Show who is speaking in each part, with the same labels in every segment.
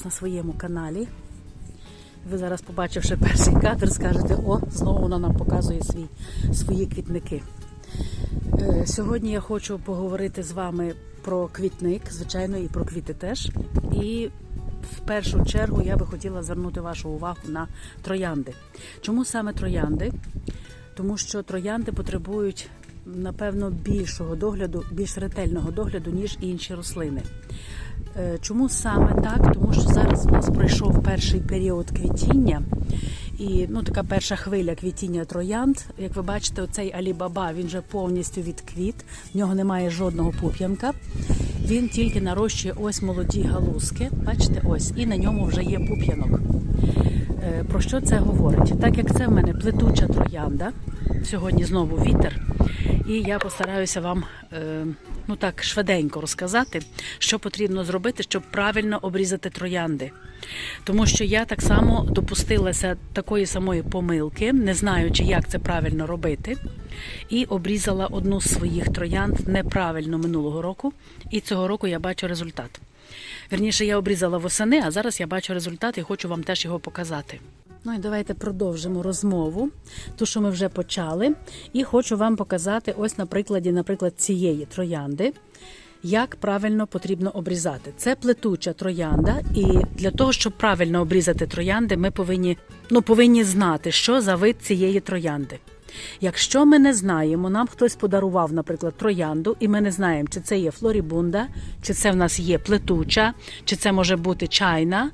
Speaker 1: Вас на своєму каналі. Ви зараз, побачивши перший кадр, скажете, о, знову вона нам показує свій, свої квітники. Е, Сьогодні я хочу поговорити з вами про квітник, звичайно, і про квіти теж. І в першу чергу я би хотіла звернути вашу увагу на троянди. Чому саме троянди? Тому що троянди потребують, напевно, більшого догляду, більш ретельного догляду, ніж інші рослини. Е, Чому саме так? Тому що зараз у нас пройшов перший період квітіння. І ну, така перша хвиля квітіння троянд. Як ви бачите, оцей Алібаба він вже повністю відквіт, в нього немає жодного пуп'янка. Він тільки нарощує ось молоді галузки. Бачите, ось, і на ньому вже є пуп'янок. Е, Про що це говорить? Так як це в мене плетуча троянда, сьогодні знову вітер, і я постараюся вам е, ну так швиденько розказати, що потрібно зробити, щоб правильно обрізати троянди. Тому що я так само допустилася такої самої помилки, не знаючи, як це правильно робити, і обрізала одну з своїх троянд неправильно минулого року, і цього року я бачу результат. Вірніше, я обрізала восени, а зараз я бачу результат і хочу вам теж його показати. Ну і давайте продовжимо розмову, ту, що ми вже почали. І хочу вам показати ось на прикладі, наприклад, цієї троянди, як правильно потрібно обрізати. Це плетуча троянда, і для того, щоб правильно обрізати троянди, ми повинні, ну, повинні знати, що за вид цієї троянди. Якщо ми не знаємо, нам хтось подарував, наприклад, троянду, і ми не знаємо, чи це є флорібунда, чи це в нас є плетуча, чи це може бути чайна.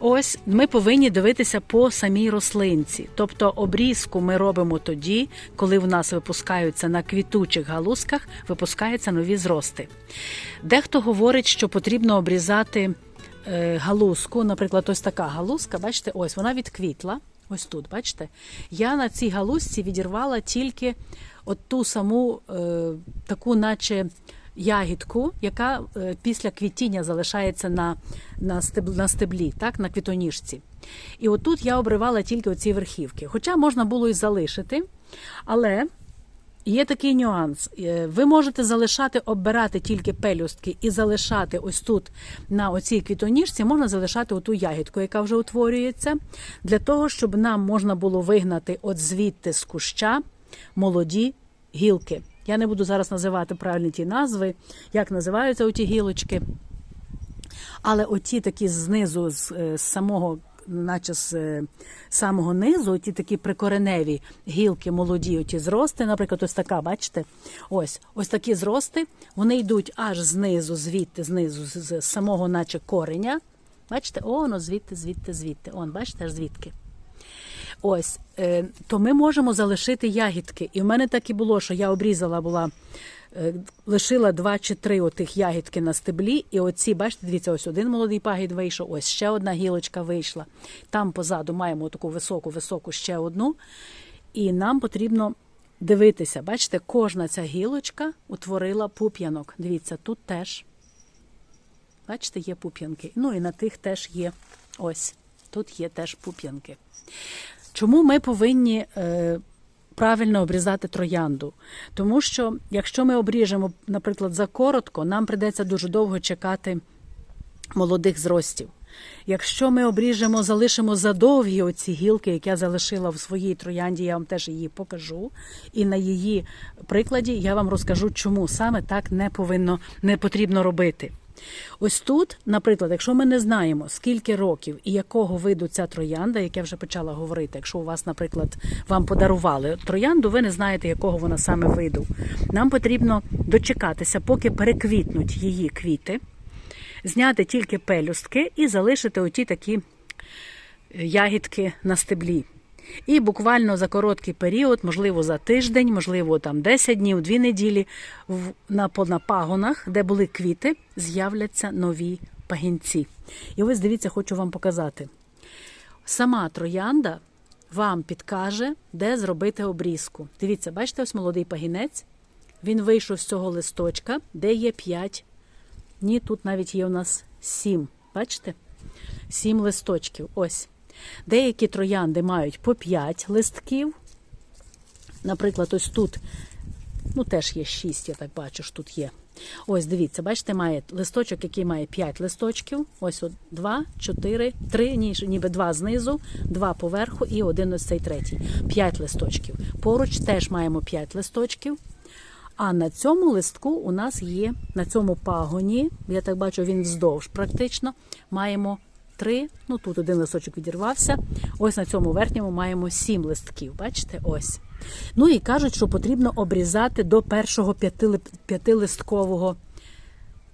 Speaker 1: Ось ми повинні дивитися по самій рослинці. Тобто обрізку ми робимо тоді, коли в нас випускаються на квітучих галузках, випускаються нові зрости. Дехто говорить, що потрібно обрізати е, галузку, наприклад, ось така галузка, бачите, ось вона відквітла. Ось тут, бачите, я на цій галузці відірвала тільки от ту саму е, таку, наче ягідку, яка е, після квітіння залишається на, на, стеб, на стеблі, так, на квітоніжці. І отут я обривала тільки оці верхівки. Хоча можна було і залишити, але Є такий нюанс. Е, Ви можете залишати, оббирати тільки пелюстки і залишати ось тут на оцій квітоніжці, можна залишати оту ягідку, яка вже утворюється, для того, щоб нам можна було вигнати от звідти з куща молоді гілки. Я не буду зараз називати правильні ті назви, як називаються оті гілочки. Але оті такі знизу, з, е, з самого, наче з е, самого низу, ті такі прикореневі гілки молоді, оті зрости, наприклад, ось така, бачите? Ось ось такі зрости, вони йдуть аж знизу, звідти, знизу, з, самого, наче кореня. Бачите, о, воно звідти, звідти, звідти. Он, бачите, аж звідки. Ось, е, то ми можемо залишити ягідки. І в мене так і було, що я обрізала була, е, лишила два чи три отих ягідки на стеблі. І оці, бачите, дивіться, ось один молодий пагід вийшов, ось ще одна гілочка вийшла. Там позаду маємо таку високу, високу ще одну. І нам потрібно дивитися. Бачите, кожна ця гілочка утворила пуп'янок. Дивіться, тут теж. Бачите, є пуп'янки. Ну і на тих теж є. Ось, тут є теж пуп'янки. Чому ми повинні е, правильно обрізати троянду? Тому що якщо ми обріжемо, наприклад, за коротко, нам придеться дуже довго чекати молодих зростів. Якщо ми обріжемо, залишимо задовгі оці гілки, які я залишила в своїй троянді, я вам теж її покажу. І на її прикладі я вам розкажу, чому саме так не повинно не потрібно робити. Ось тут, наприклад, якщо ми не знаємо, скільки років і якого виду ця троянда, як я вже почала говорити, якщо у вас, наприклад, вам подарували троянду, ви не знаєте, якого вона саме виду. Нам потрібно дочекатися, поки переквітнуть її квіти, зняти тільки пелюстки і залишити оті такі ягідки на стеблі. І буквально за короткий період, можливо, за тиждень, можливо, там 10 днів, 2 неділі, на, на пагонах, де були квіти, з'являться нові пагінці. І ось дивіться, хочу вам показати. Сама троянда вам підкаже, де зробити обрізку. Дивіться, бачите, ось молодий пагінець. Він вийшов з цього листочка, де є 5. Ні, тут навіть є у нас 7. Бачите? 7 листочків. Ось. Деякі троянди мають по 5 листків. Наприклад, ось тут, ну теж є 6, я так бачу, що тут є. Ось дивіться, бачите, має листочок, який має 5 листочків. Ось от 2, 4, 3, ніби 2 знизу, 2 поверху і один ось цей третій. 5 листочків. Поруч теж маємо 5 листочків. А на цьому листку у нас є, на цьому пагоні, я так бачу, він вздовж практично, маємо три, ну тут один листочок відірвався. Ось на цьому верхньому маємо сім листків. Бачите? Ось. Ну і кажуть, що потрібно обрізати до першого п'ятилисткового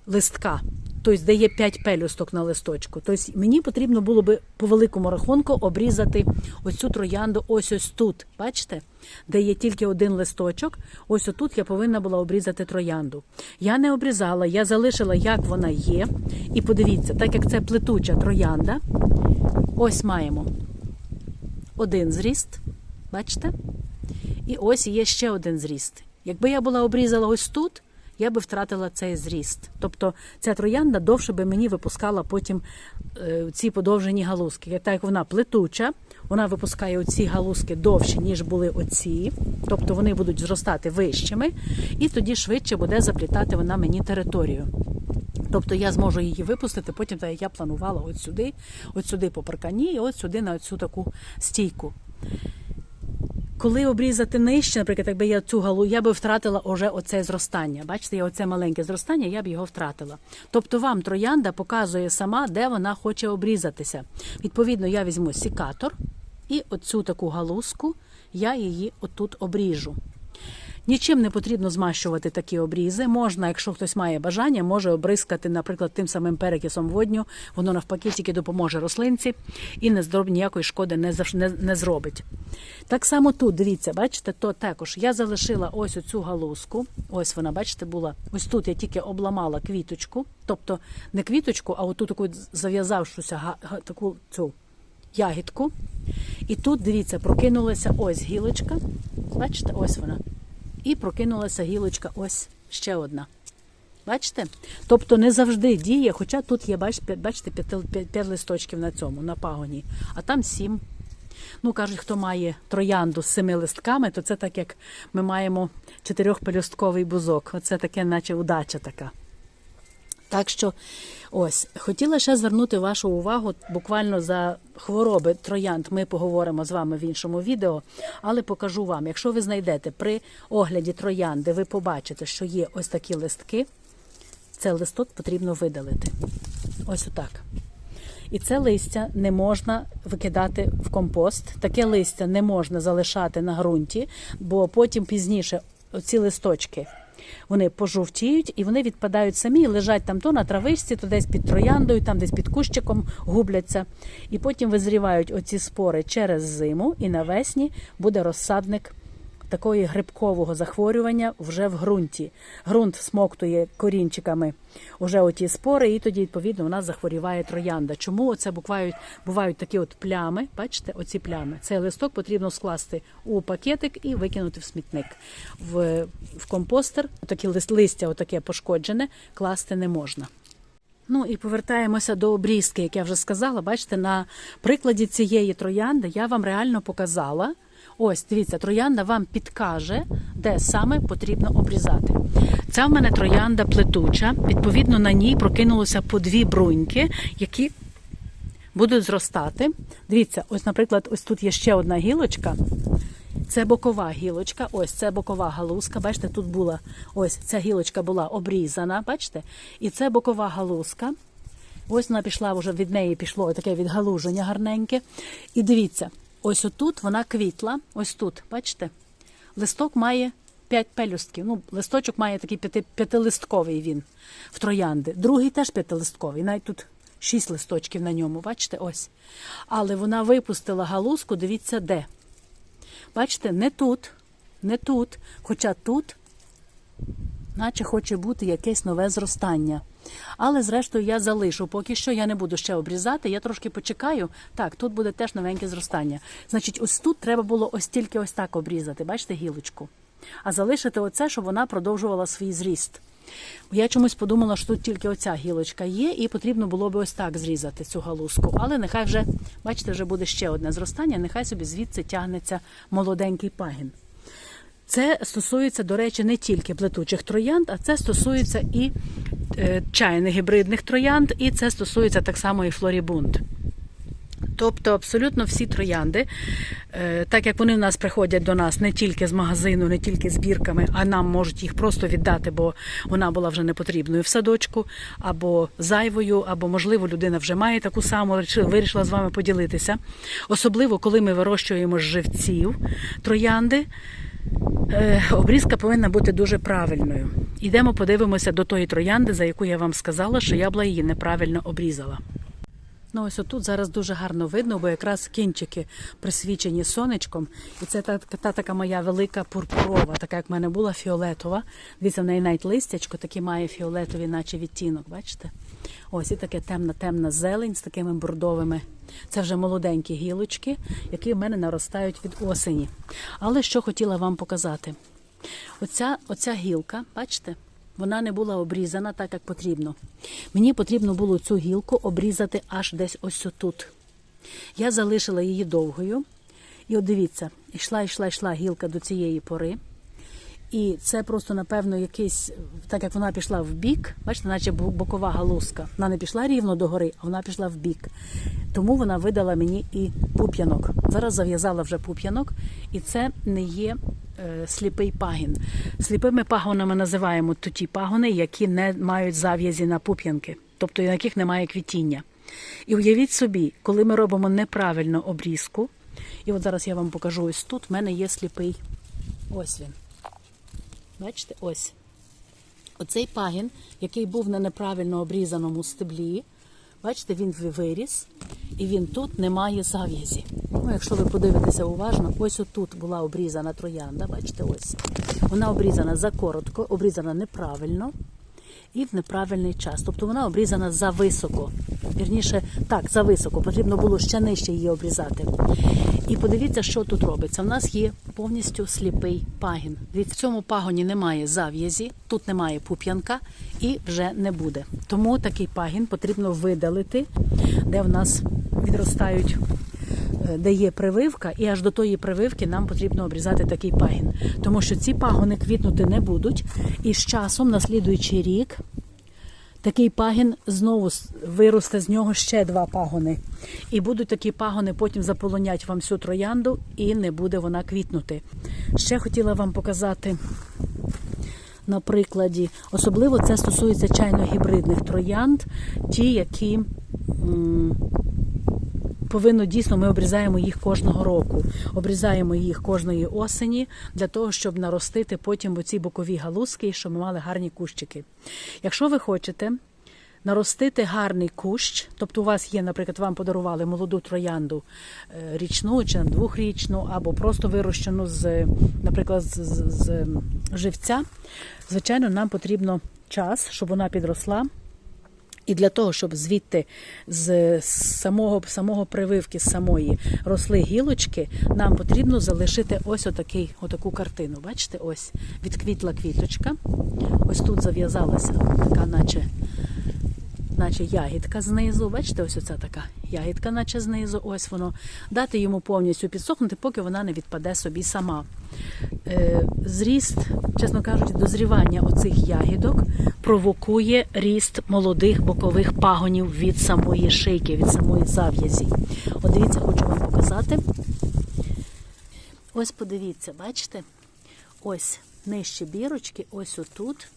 Speaker 1: листка. Тобто, де є 5 пелюсток на листочку. Тобто мені потрібно було би по великому рахунку обрізати ось цю троянду ось ось тут. Бачите? Де є тільки один листочок. Ось отут я повинна була обрізати троянду. Я не обрізала, я залишила, як вона є. І подивіться, так як це плетуча троянда, ось маємо один зріст. Бачите? І ось є ще один зріст. Якби я була обрізала ось тут, я би втратила цей зріст. Тобто ця троянда довше би мені випускала потім е, ці подовжені галузки. Так як вона плетуча, вона випускає оці галузки довші, ніж були оці. Тобто вони будуть зростати вищими, і тоді швидше буде заплітати вона мені територію. Тобто я зможу її випустити, потім так як я планувала от сюди, от сюди по паркані, і от сюди на цю таку стійку. Коли обрізати нижче, наприклад, якби я цю галу, я би втратила уже оце зростання. Бачите, я оце маленьке зростання, я б його втратила. Тобто вам троянда показує сама, де вона хоче обрізатися. Відповідно, я візьму сікатор і оцю таку галузку я її отут обріжу. Нічим не потрібно змащувати такі обрізи. Можна, якщо хтось має бажання, може обризкати, наприклад, тим самим перекисом водню. Воно навпаки тільки допоможе рослинці і не зроб ніякої шкоди не, не, не зробить. Так само тут, дивіться, бачите, то також я залишила ось оцю галузку. Ось вона, бачите, була. Ось тут я тільки обламала квіточку, тобто не квіточку, а оту таку зав'язавшуся таку цю ягідку. І тут, дивіться, прокинулася ось гілочка. Бачите, ось вона. І прокинулася гілочка, ось ще одна. Бачите? Тобто не завжди діє, хоча тут є, бачите, 5 листочків на цьому, на пагоні, а там 7. Ну, кажуть, хто має троянду з семи листками, то це так, як ми маємо чотирьохпелюстковий бузок. Оце таке, наче удача така. Так що, ось, хотіла ще звернути вашу увагу буквально за хвороби троянд. Ми поговоримо з вами в іншому відео, але покажу вам, якщо ви знайдете при огляді троянди, ви побачите, що є ось такі листки. Цей листок потрібно видалити. Ось отак. І це листя не можна викидати в компост. Таке листя не можна залишати на ґрунті, бо потім пізніше ці листочки вони пожовтіють і вони відпадають самі, лежать там то на травичці, то десь під трояндою, там десь під кущиком губляться. І потім визрівають оці спори через зиму, і навесні буде розсадник такої грибкового захворювання вже в ґрунті. Ґрунт смоктує корінчиками вже оті спори, і тоді, відповідно, у нас захворіває троянда. Чому це бувають, бувають такі от плями? Бачите, оці плями. Цей листок потрібно скласти у пакетик і викинути в смітник. В в компостер такі листя, отаке пошкоджене, класти не можна. Ну і повертаємося до обрізки, як я вже сказала. Бачите, на прикладі цієї троянди я вам реально показала. Ось, дивіться, троянда вам підкаже, де саме потрібно обрізати. Ця в мене троянда плетуча. Відповідно, на ній прокинулося по дві бруньки, які будуть зростати. Дивіться, ось, наприклад, ось тут є ще одна гілочка. Це бокова гілочка, ось це бокова галузка. Бачите, тут була ось ця гілочка була обрізана, бачите? І це бокова галузка. Ось вона пішла, вже від неї пішло таке відгалуження гарненьке. І дивіться, Ось отут вона квітла, ось тут, бачите? Листок має 5 пелюстків. Ну, листочок має такий п'яти, п'ятилистковий він в троянди. Другий теж п'ятилистковий. Навіть тут 6 листочків на ньому, бачите? ось. Але вона випустила галузку, дивіться, де. Бачите, не тут, не тут, хоча тут, наче хоче бути якесь нове зростання. Але, зрештою, я залишу. Поки що я не буду ще обрізати, я трошки почекаю. Так, тут буде теж новеньке зростання. Значить, ось тут треба було ось тільки ось так обрізати, бачите, гілочку. А залишити оце, щоб вона продовжувала свій зріст. Я чомусь подумала, що тут тільки оця гілочка є, і потрібно було би ось так зрізати цю галузку. Але нехай вже, бачите, вже буде ще одне зростання, нехай собі звідси тягнеться молоденький пагін. Це стосується, до речі, не тільки плетучих троянд, а це стосується і е, чайних гібридних троянд, і це стосується так само і флорібунд. Тобто абсолютно всі троянди, е, так як вони в нас приходять до нас не тільки з магазину, не тільки з бірками, а нам можуть їх просто віддати, бо вона була вже непотрібною в садочку, або зайвою, або, можливо, людина вже має таку саму, вирішила з вами поділитися. Особливо, коли ми вирощуємо живців троянди. Е, Обрізка повинна бути дуже правильною. Ідемо подивимося до тої троянди, за яку я вам сказала, що я була її неправильно обрізала. Ну, ось отут зараз дуже гарно видно, бо якраз кінчики присвічені сонечком. І це та, та така моя велика пурпурова, така як в мене була фіолетова. Дивіться, в неї навіть листячко таке має фіолетовий, наче відтінок, бачите? Ось і таке темна-темна зелень з такими бордовими. Це вже молоденькі гілочки, які в мене наростають від осені. Але що хотіла вам показати? Оця, оця гілка, бачите, вона не була обрізана так, як потрібно. Мені потрібно було цю гілку обрізати аж десь ось тут. Я залишила її довгою. І от дивіться, йшла, йшла, йшла гілка до цієї пори. І це просто, напевно, якийсь, так як вона пішла в бік, бачите, наче бокова галузка. Вона не пішла рівно догори, а вона пішла в бік. Тому вона видала мені і пуп'янок. Зараз зав'язала вже пуп'янок, і це не є е, сліпий пагін. Сліпими пагонами називаємо ті пагони, які не мають зав'язі на пуп'янки, тобто на яких немає квітіння. І уявіть собі, коли ми робимо неправильно обрізку, і от зараз я вам покажу ось тут, в мене є сліпий. Ось він. Бачите, ось. Оцей пагін, який був на неправильно обрізаному стеблі, бачите, він виріс, і він тут не має зав'язі. Ну, якщо ви подивитеся уважно, ось отут була обрізана троянда, бачите, ось. Вона обрізана закоротко, обрізана неправильно і в неправильний час. Тобто вона обрізана зависоко. Вірніше, так, зависоко. Потрібно було ще нижче її обрізати. І подивіться, що тут робиться. У нас є повністю сліпий пагін. Від в цьому пагоні немає зав'язі, тут немає пуп'янка і вже не буде. Тому такий пагін потрібно видалити, де в нас відростають. Де є прививка, і аж до тої прививки нам потрібно обрізати такий пагін, тому що ці пагони квітнути не будуть, і з часом, на слідуючий рік, такий пагін знову виросте з нього ще два пагони. І будуть такі пагони, потім заполонять вам всю троянду, і не буде вона квітнути. Ще хотіла вам показати на прикладі. Особливо це стосується чайно-гібридних троянд, ті, які. Повинно дійсно, ми обрізаємо їх кожного року. Обрізаємо їх кожної осені для того, щоб наростити потім оці бокові галузки, щоб ми мали гарні кущики. Якщо ви хочете наростити гарний кущ, тобто у вас є, наприклад, вам подарували молоду троянду е, річну чи двохрічну, або просто вирощену з, наприклад, з, з, з живця, звичайно, нам потрібно час, щоб вона підросла. І для того, щоб звідти з самого самого прививки, з самої росли гілочки, нам потрібно залишити ось отакий, отаку картину. Бачите, ось відквітла квіточка. Ось тут зав'язалася така, наче, наче ягідка знизу. Бачите, ось оця така ягідка, наче знизу. Ось воно. Дати йому повністю підсохнути, поки вона не відпаде собі сама. Е, Зріст, чесно кажучи, дозрівання оцих ягідок провокує ріст молодих бокових пагонів від самої шийки, від самої зав'язі. От дивіться, хочу вам показати. Ось подивіться, бачите? Ось нижче бірочки, ось отут.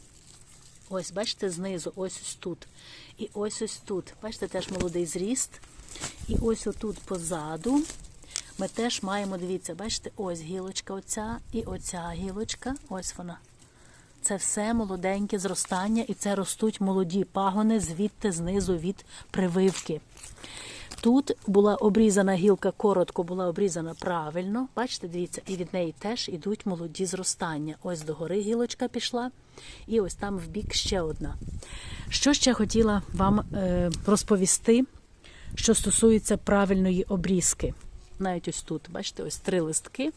Speaker 1: Ось, бачите, знизу, ось ось тут. І ось ось тут. Бачите, теж молодий зріст. І ось отут позаду. Ми теж маємо, дивіться, бачите, ось гілочка оця і оця гілочка. Ось вона. Це все молоденьке зростання, і це ростуть молоді пагони звідти знизу від прививки. Тут була обрізана гілка, коротко була обрізана правильно. Бачите, дивіться, і від неї теж ідуть молоді зростання. Ось догори гілочка пішла, і ось там в бік ще одна. Що ще хотіла вам е, розповісти, що стосується правильної обрізки. Навіть ось тут, бачите, ось три листки.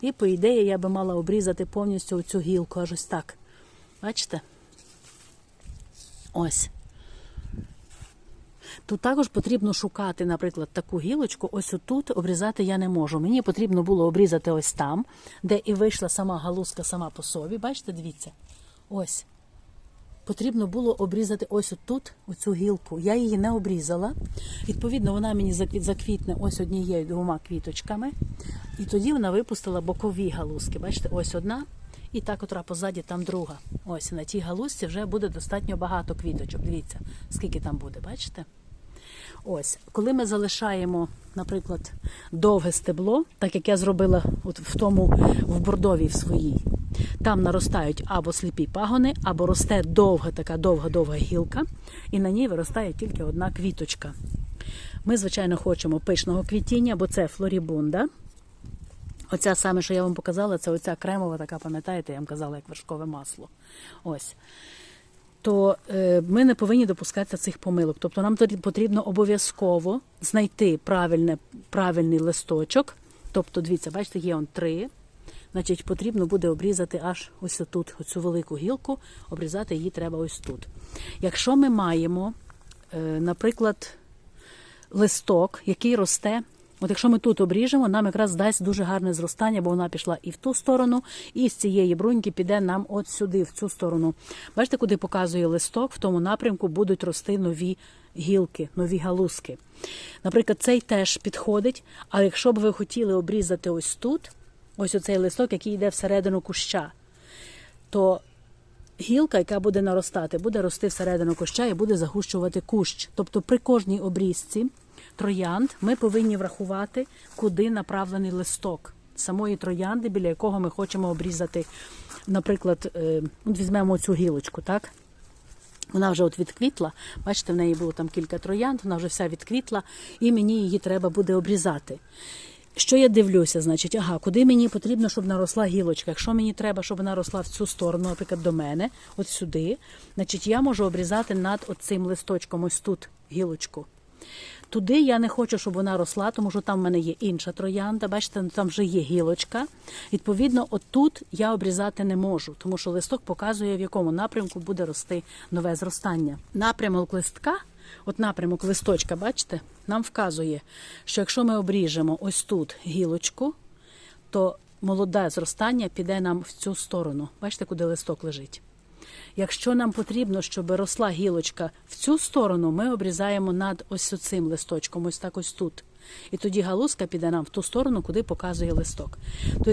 Speaker 1: І, по ідеї, я би мала обрізати повністю оцю гілку, аж ось так. Бачите? Ось. Тут також потрібно шукати, наприклад, таку гілочку. Ось отут обрізати я не можу. Мені потрібно було обрізати ось там, де і вийшла сама галузка сама по собі. Бачите, дивіться. Ось. Потрібно було обрізати ось отут, оцю гілку. Я її не обрізала. Відповідно, вона мені заквітне ось однією двома квіточками. І тоді вона випустила бокові галузки. Бачите, ось одна, і та, котра позаді, там друга. Ось на тій галузці вже буде достатньо багато квіточок. Дивіться, скільки там буде, бачите? Ось, коли ми залишаємо, наприклад, довге стебло, так як я зробила от в тому в бордовій в своїй, там наростають або сліпі пагони, або росте довга така довга-довга гілка, і на ній виростає тільки одна квіточка. Ми, звичайно, хочемо пишного квітіння, бо це флорібунда. Оця саме, що я вам показала, це оця кремова, така, пам'ятаєте, я вам казала, як вершкове масло. Ось то е, ми не повинні допускати цих помилок. Тобто нам потрібно обов'язково знайти правильне, правильний листочок. Тобто, дивіться, бачите, є он три. Значить, потрібно буде обрізати аж ось тут, оцю велику гілку, обрізати її треба ось тут. Якщо ми маємо, е, наприклад, листок, який росте. От якщо ми тут обріжемо, нам якраз дасть дуже гарне зростання, бо вона пішла і в ту сторону, і з цієї бруньки піде нам от сюди, в цю сторону. Бачите, куди показує листок, в тому напрямку будуть рости нові гілки, нові галузки. Наприклад, цей теж підходить, але якщо б ви хотіли обрізати ось тут, ось оцей листок, який йде всередину куща, то гілка, яка буде наростати, буде рости всередину куща і буде загущувати кущ. Тобто при кожній обрізці троянд ми повинні врахувати, куди направлений листок самої троянди, біля якого ми хочемо обрізати, наприклад, е, візьмемо цю гілочку, так? Вона вже от відквітла, бачите, в неї було там кілька троянд, вона вже вся відквітла, і мені її треба буде обрізати. Що я дивлюся, значить, ага, куди мені потрібно, щоб наросла гілочка? Якщо мені треба, щоб вона росла в цю сторону, наприклад, до мене, от сюди, значить я можу обрізати над оцим листочком, ось тут гілочку. Туди я не хочу, щоб вона росла, тому що там в мене є інша троянда. Бачите, там вже є гілочка. Відповідно, отут я обрізати не можу, тому що листок показує, в якому напрямку буде рости нове зростання. Напрямок листка, от напрямок листочка, бачите, нам вказує, що якщо ми обріжемо ось тут гілочку, то молоде зростання піде нам в цю сторону. Бачите, куди листок лежить. Якщо нам потрібно, щоб росла гілочка в цю сторону, ми обрізаємо над ось цим листочком, ось так ось тут. І тоді галузка піде нам в ту сторону, куди показує листок. Тобто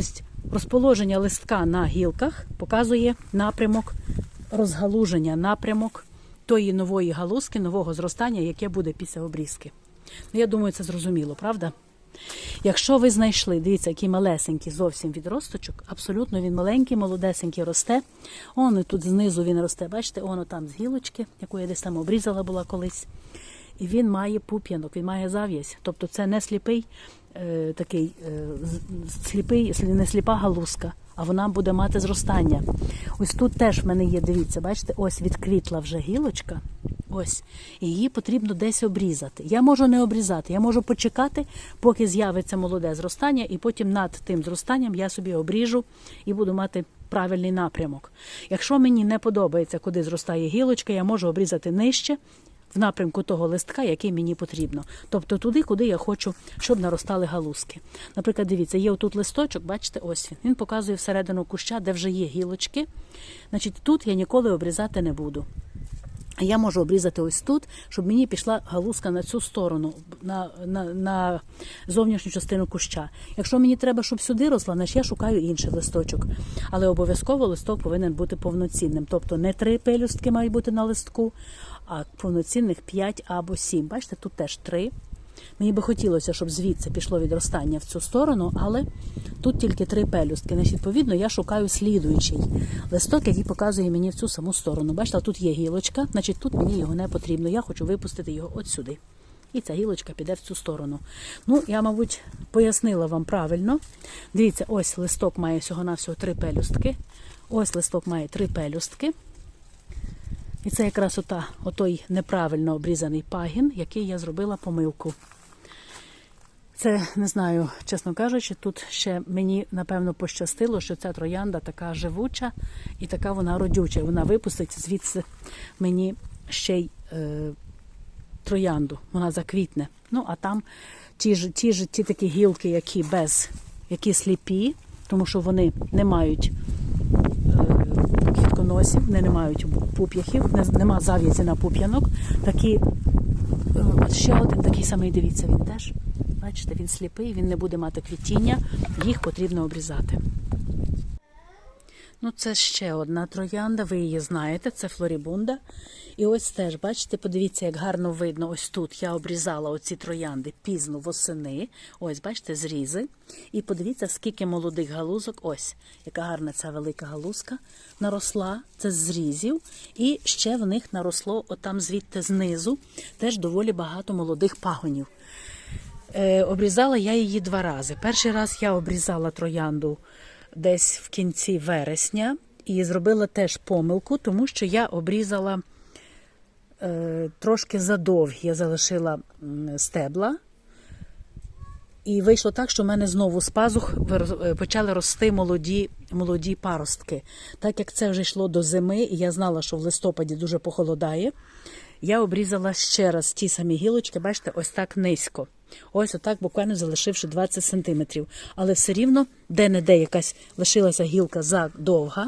Speaker 1: розположення листка на гілках показує напрямок розгалуження, напрямок тої нової галузки, нового зростання, яке буде після обрізки. Ну, я думаю, це зрозуміло, правда? Якщо ви знайшли, дивіться, який малесенький зовсім відросточок, абсолютно він маленький, молодесенький росте. Он і тут знизу він росте, бачите, воно там з гілочки, яку я десь там обрізала була колись. І він має пуп'янок, він має зав'язь. Тобто це не сліпий е, такий е, сліпий, не сліпа галузка, а вона буде мати зростання. Ось тут теж в мене є, дивіться, бачите, ось відквітла вже гілочка. Ось, і її потрібно десь обрізати. Я можу не обрізати, я можу почекати, поки з'явиться молоде зростання, і потім над тим зростанням я собі обріжу і буду мати правильний напрямок. Якщо мені не подобається, куди зростає гілочка, я можу обрізати нижче в напрямку того листка, який мені потрібно. Тобто туди, куди я хочу, щоб наростали галузки. Наприклад, дивіться, є отут листочок, бачите, ось він. Він показує всередину куща, де вже є гілочки. Значить, тут я ніколи обрізати не буду. А Я можу обрізати ось тут, щоб мені пішла галузка на цю сторону, на, на, на зовнішню частину куща. Якщо мені треба, щоб сюди росла, значить я шукаю інший листочок. Але обов'язково листок повинен бути повноцінним. Тобто не три пелюстки мають бути на листку, а повноцінних 5 або 7. Бачите, тут теж 3. Мені би хотілося, щоб звідси пішло відростання в цю сторону, але тут тільки три пелюстки. Значить, відповідно, я шукаю слідуючий листок, який показує мені в цю саму сторону. Бачите, тут є гілочка, значить тут мені його не потрібно. Я хочу випустити його от сюди. І ця гілочка піде в цю сторону. Ну, я, мабуть, пояснила вам правильно. Дивіться, ось листок має всього-навсього три пелюстки. Ось листок має три пелюстки. І це якраз ота, отой неправильно обрізаний пагін, який я зробила помилку. Це не знаю, чесно кажучи, тут ще мені напевно пощастило, що ця троянда така живуча і така вона родюча. Вона випустить звідси мені ще й е, троянду, вона заквітне. Ну, а там ті ж, ті ж ті такі гілки, які без, які сліпі, тому що вони не мають е, квітконосів, вони не мають пуп'яхів, нема зав'язі на пуп'янок. Такі, е, от ще один такий самий, дивіться, він теж. Бачите, він сліпий, він не буде мати квітіння, їх потрібно обрізати. Ну, це ще одна троянда, ви її знаєте, це флорібунда. І ось теж, бачите, подивіться, як гарно видно, ось тут я обрізала оці троянди пізно восени. Ось, бачите, зрізи. І подивіться, скільки молодих галузок. Ось, яка гарна ця велика галузка наросла, це з зрізів. І ще в них наросло, отам звідти знизу, теж доволі багато молодих пагонів. Е, обрізала я її два рази. Перший раз я обрізала троянду десь в кінці вересня і зробила теж помилку, тому що я обрізала трошки задовгі, я залишила стебла. І вийшло так, що в мене знову з пазух е, почали рости молоді, молоді паростки. Так як це вже йшло до зими, і я знала, що в листопаді дуже похолодає, я обрізала ще раз ті самі гілочки, бачите, ось так низько. Ось отак, буквально залишивши 20 сантиметрів. Але все рівно де-не-де якась лишилася гілка задовга.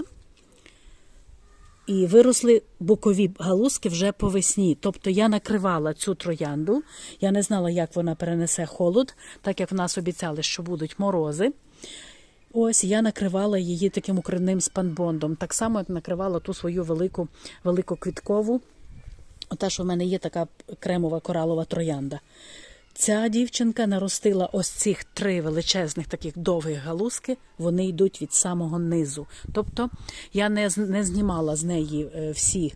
Speaker 1: І виросли бокові галузки вже по весні. Тобто я накривала цю троянду. Я не знала, як вона перенесе холод, так як в нас обіцяли, що будуть морози. Ось я накривала її таким укривним спанбондом. Так само, як накривала ту свою велику, велику квіткову. Ота, що в мене є така кремова коралова троянда. Ця дівчинка наростила ось цих три величезних таких довгих галузки, вони йдуть від самого низу. Тобто я не, не знімала з неї е, всі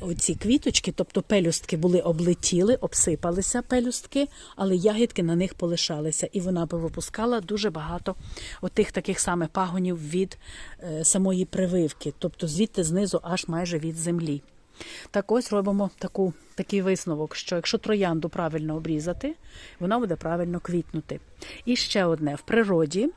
Speaker 1: оці квіточки, тобто пелюстки були облетіли, обсипалися пелюстки, але ягідки на них полишалися. І вона випускала дуже багато отих таких саме пагонів від е, самої прививки, тобто звідти знизу аж майже від землі. Так ось робимо таку, такий висновок, що якщо троянду правильно обрізати, вона буде правильно квітнути. І ще одне: в природі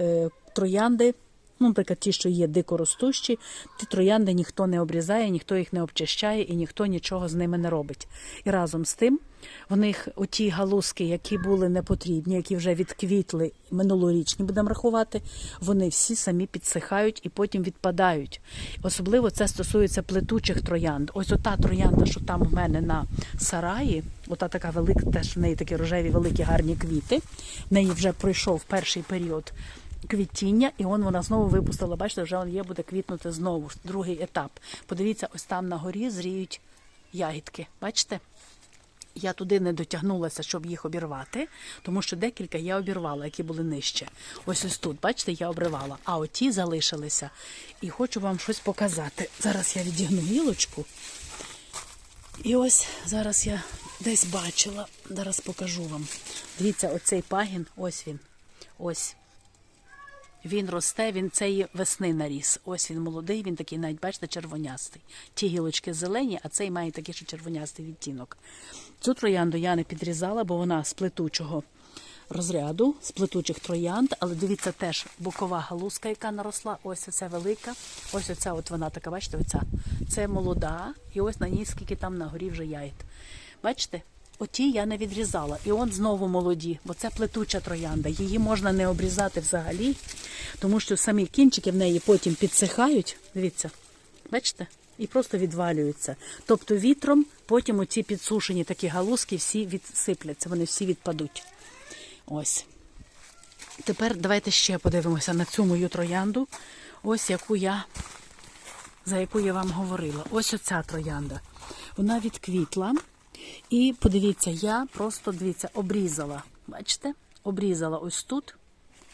Speaker 1: е, троянди, ну, наприклад, ті, що є дикоростущі, ті троянди ніхто не обрізає, ніхто їх не обчищає і ніхто нічого з ними не робить. І разом з тим в них оті галузки, які були непотрібні, які вже відквітли минулорічні, будемо рахувати, вони всі самі підсихають і потім відпадають. Особливо це стосується плетучих троянд. Ось ота троянда, що там в мене на сараї, ота така велика, теж в неї такі рожеві великі гарні квіти. В неї вже пройшов перший період квітіння, і он вона знову випустила. Бачите, вже є, буде квітнути знову. Другий етап. Подивіться, ось там на горі зріють ягідки. Бачите? Я туди не дотягнулася, щоб їх обірвати, тому що декілька я обірвала, які були нижче. Ось ось тут, бачите, я обривала. А оті залишилися. І хочу вам щось показати. Зараз я відігну гілочку. І ось зараз я десь бачила. Зараз покажу вам. Дивіться, оцей пагін, ось він. Ось. Він росте, він цієї весни наріс. Ось він молодий, він такий, навіть бачите, червонястий. Ті гілочки зелені, а цей має такий, що червонястий відтінок. Цю троянду я не підрізала, бо вона з плетучого розряду, з плетучих троянд. Але дивіться, теж бокова галузка, яка наросла. Ось оця велика. Ось оця от вона така, бачите, оця. Це молода, і ось на ній скільки там на горі вже яйт. Бачите? Оті я не відрізала. І он знову молоді, бо це плетуча троянда. Її можна не обрізати взагалі, тому що самі кінчики в неї потім підсихають. Дивіться, бачите? І просто відвалюються. Тобто вітром потім оці підсушені такі галузки всі відсипляться, вони всі відпадуть. Ось. Тепер давайте ще подивимося на цю мою троянду. Ось яку я, за яку я вам говорила. Ось оця троянда. Вона відквітла. І подивіться, я просто дивіться, обрізала. Бачите? Обрізала ось тут.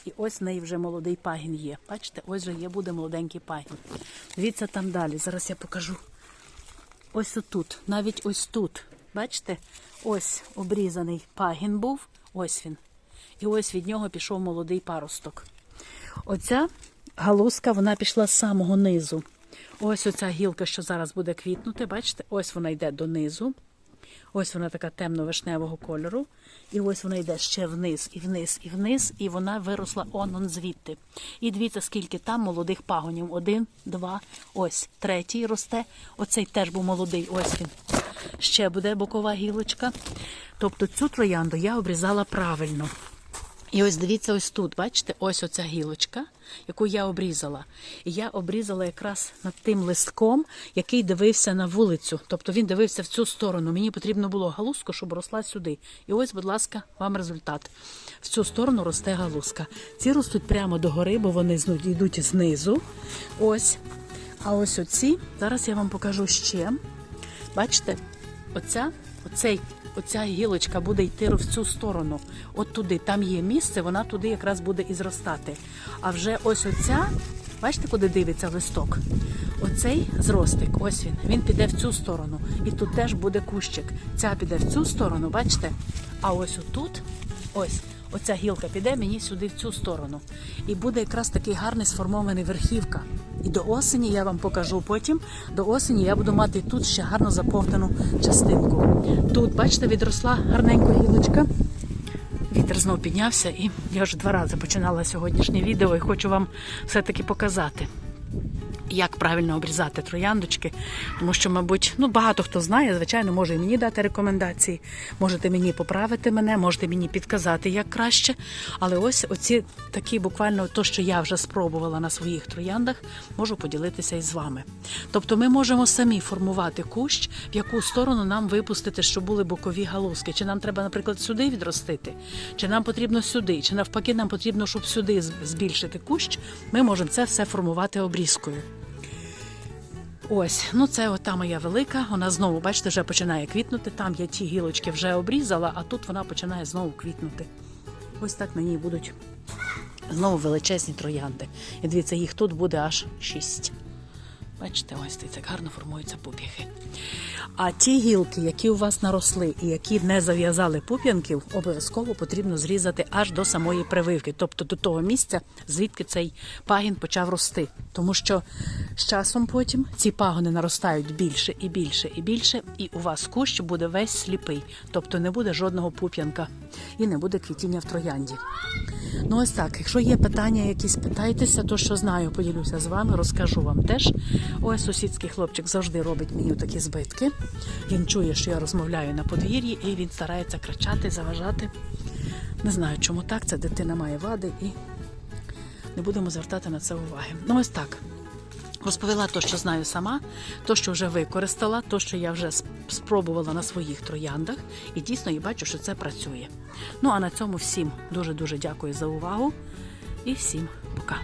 Speaker 1: І ось в неї вже молодий пагін є. Бачите, ось вже є буде молоденький пагін. Дивіться там далі. Зараз я покажу. Ось отут, навіть ось тут. Бачите? Ось обрізаний пагін був. Ось він. І ось від нього пішов молодий паросток. Оця галузка, вона пішла з самого низу. Ось оця гілка, що зараз буде квітнути, бачите, ось вона йде донизу. Ось вона така темно-вишневого кольору. І ось вона йде ще вниз, і вниз, і вниз, і вона виросла он, он звідти. І дивіться, скільки там молодих пагонів. Один, два, ось третій росте. Оцей теж був молодий. Ось він. ще буде бокова гілочка. Тобто цю троянду я обрізала правильно. І ось дивіться, ось тут, бачите, ось оця гілочка, яку я обрізала. І я обрізала якраз над тим листком, який дивився на вулицю. Тобто він дивився в цю сторону. Мені потрібно було галузку, щоб росла сюди. І ось, будь ласка, вам результат. В цю сторону росте галузка. Ці ростуть прямо догори, бо вони йдуть знизу. Ось. А ось оці, зараз я вам покажу ще. Бачите, оця, оцей, оця гілочка буде йти в цю сторону. От туди, там є місце, вона туди якраз буде і зростати. А вже ось оця, бачите, куди дивиться листок? Оцей зростик, ось він, він піде в цю сторону. І тут теж буде кущик. Ця піде в цю сторону, бачите? А ось отут, ось. Оця гілка піде мені сюди в цю сторону. І буде якраз такий гарний сформований верхівка. І до осені я вам покажу потім. До осені я буду мати тут ще гарно заповнену частинку. Тут, бачите, відросла гарненька гілочка. Вітер знов піднявся, і я вже два рази починала сьогоднішнє відео і хочу вам все-таки показати. Як правильно обрізати трояндочки, тому що, мабуть, ну багато хто знає, звичайно, може і мені дати рекомендації. Можете мені поправити мене, можете мені підказати, як краще. Але ось оці такі, буквально то, що я вже спробувала на своїх трояндах, можу поділитися із вами. Тобто, ми можемо самі формувати кущ, в яку сторону нам випустити, щоб були бокові галузки. Чи нам треба, наприклад, сюди відростити, чи нам потрібно сюди, чи навпаки, нам потрібно, щоб сюди збільшити кущ. Ми можемо це все формувати обрізкою. Ось, ну це ота моя велика. Вона знову, бачите, вже починає квітнути. Там я ті гілочки вже обрізала, а тут вона починає знову квітнути. Ось так на ній будуть знову величезні троянди. І дивіться, їх тут буде аж шість. Бачите, ось це гарно формуються пуп'яхи. А ті гілки, які у вас наросли і які не зав'язали пуп'янків, обов'язково потрібно зрізати аж до самої прививки, тобто до того місця, звідки цей пагін почав рости. Тому що з часом потім ці пагони наростають більше і більше і більше, і у вас кущ буде весь сліпий, тобто не буде жодного пуп'янка і не буде квітіння в троянді. Ну ось так. Якщо є питання, якісь питайтеся, то що знаю, поділюся з вами, розкажу вам теж. Ось сусідський хлопчик завжди робить мені такі збитки. Він чує, що я розмовляю на подвір'ї, і він старається кричати, заважати. Не знаю, чому так. Ця дитина має вади і не будемо звертати на це уваги. Ну ось так. Розповіла то, що знаю сама, то, що вже використала, то, що я вже спробувала на своїх трояндах, і дійсно я бачу, що це працює. Ну а на цьому всім дуже дуже дякую за увагу і всім пока.